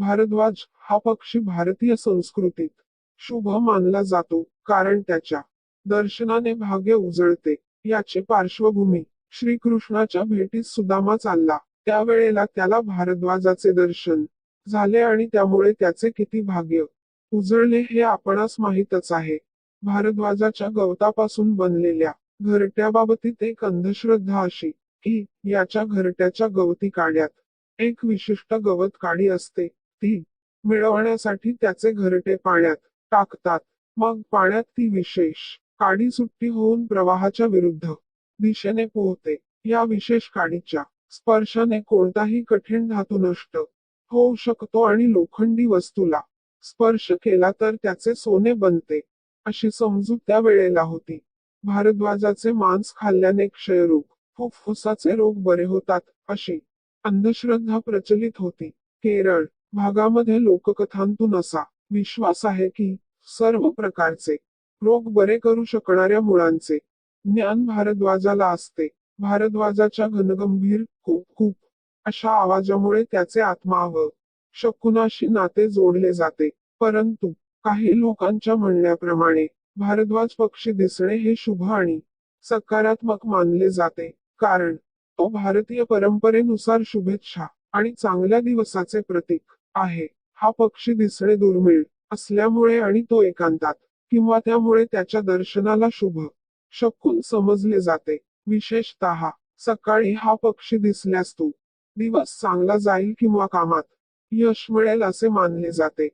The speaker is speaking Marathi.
भारद्वाज हा पक्षी भारतीय संस्कृतीत शुभ मानला जातो कारण त्याच्या दर्शनाने भाग्य उजळते. याचे पार्श्वभूमी श्रीकृष्णाच्या भेटीत सुदामा चालला. त्यावेळेला त्याला भारद्वाजाचे दर्शन झाले आणि त्यामुळे त्याचे किती भाग्य उजळले हे आपणास माहीतच आहे. भारद्वाजाच्या गवतापासून बनलेल्या घरट्याबाबतीत एक अंधश्रद्धा अशी की याच्या घरट्याच्या गवती काड्यात एक विशिष्ट गवत काडी असते. ती मिळवण्यासाठी त्याचे घरटे पाण्यात टाकतात. मग पाण्यात ती विशेष काडी सुट्टी होऊन प्रवाहाच्या विरुद्ध दिशेने पोहते या विशेष काडीच्या स्पर्शाने कोणताही कठीण धातू नष्ट होऊ शकतो आणि लोखंडी वस्तूला स्पर्श केला तर त्याचे सोने बनते अशी समजूत त्या वेळेला होती. भारद्वाजाचे मांस खाल्ल्याने क्षयरोग फुफ्फुसाचे रोग बरे होतात अशी अंधश्रद्धा प्रचलित होती. केरळ भागामध्ये लोककथांतून असा विश्वास आहे की सर्व प्रकारचे रोग बरे करू शकणाऱ्या मुळांचे ज्ञान भारद्वाजाला असते. भारद्वाजाच्या घनगंभीर खूप खूप अशा आवाजामुळे त्याचे आत्मा व शकुनाशी नाते जोडले जाते. परंतु काही लोकांच्या म्हणण्याप्रमाणे भारद्वाज पक्षी दिसणे हे शुभ आणि सकारात्मक मानले जाते. कारण तो भारतीय परंपरेनुसार शुभेच्छा आणि चांगल्या दिवसाचे प्रतीक आहे. हा पक्षी दिसणे दुर्मिळ असल्यामुळे आणि तो एकांतात किंवा त्यामुळे त्याच्या दर्शनाला शुभ शकून समजले जाते. विशेषतः सकाळी हा पक्षी दिसल्यास तो दिवस चांगला जाईल किंवा कामात यश मिळेल असे मानले जाते.